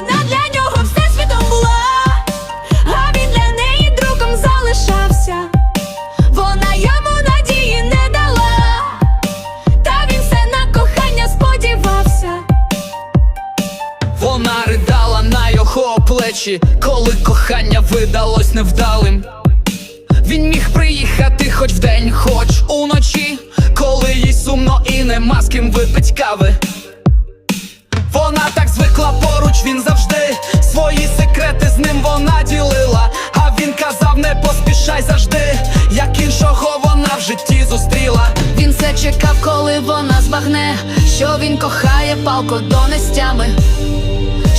Вона для нього всесвітом була, а він для неї другом залишався. Вона йому надії не дала, та він все на кохання сподівався. Вона ридала на його плечі, коли кохання видалось невдалим. Він міг приїхати хоч вдень, хоч уночі, коли їй сумно і нема з ким випить кави. Вона так звикла поруч, він завжди свої секрети з ним вона ділила. А він казав, не поспішай завжди, як іншого вона в житті зустріла. Він все чекав, коли вона збагне, що він кохає палко донестями,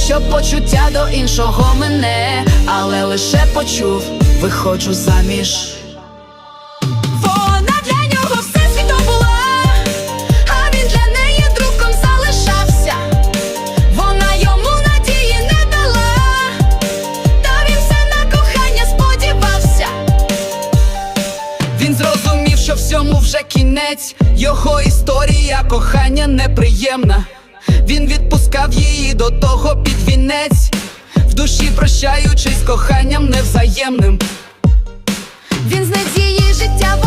щоб почуття до іншого мене, але лише почув, виходжу заміж. Кінець. Його історія кохання неприємна. Він відпускав її до того під вінець, в душі прощаючись коханням невзаємним. Він з надії життя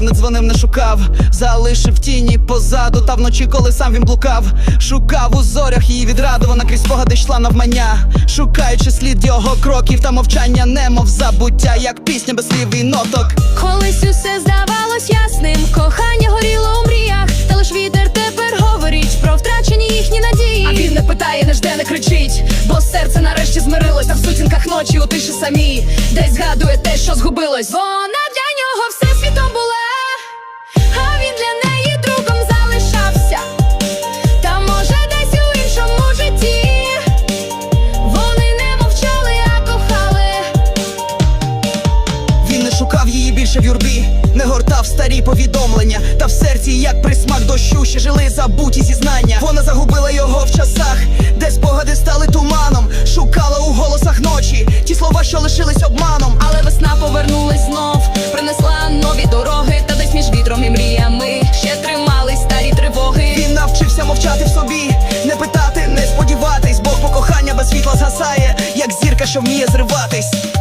Він не дзвонив, не шукав, залишив тіні позаду. Та вночі, коли сам він блукав, шукав у зорях її відраду. Вона крізь спогади йшла навмання, шукаючи слід його кроків та мовчання, немов забуття, як пісня без слів і ноток. Колись усе здавалось ясним, кохання горіло у мріях, та лиш вітер тепер говорить про втрачені їхні надії. А він не питає, не жде, не кричить, бо серце нарешті змирилось, та в сутінках ночі у тиші самій, десь згадує те, що згубилось. Вона для нього всесвітом була, юрбі, не гортав старі повідомлення. Та в серці, як присмак дощу, ще жили забуті зізнання. Вона загубила його в часах, де спогади стали туманом. Шукала у голосах ночі ті слова, що лишились обманом. Але весна повернулась знов, принесла нові дороги, та десь між вітром і мріями ще тримались старі тривоги. Він навчився мовчати в собі, не питати, не сподіватись, бо кохання без світла згасає, як зірка, що вміє зриватись.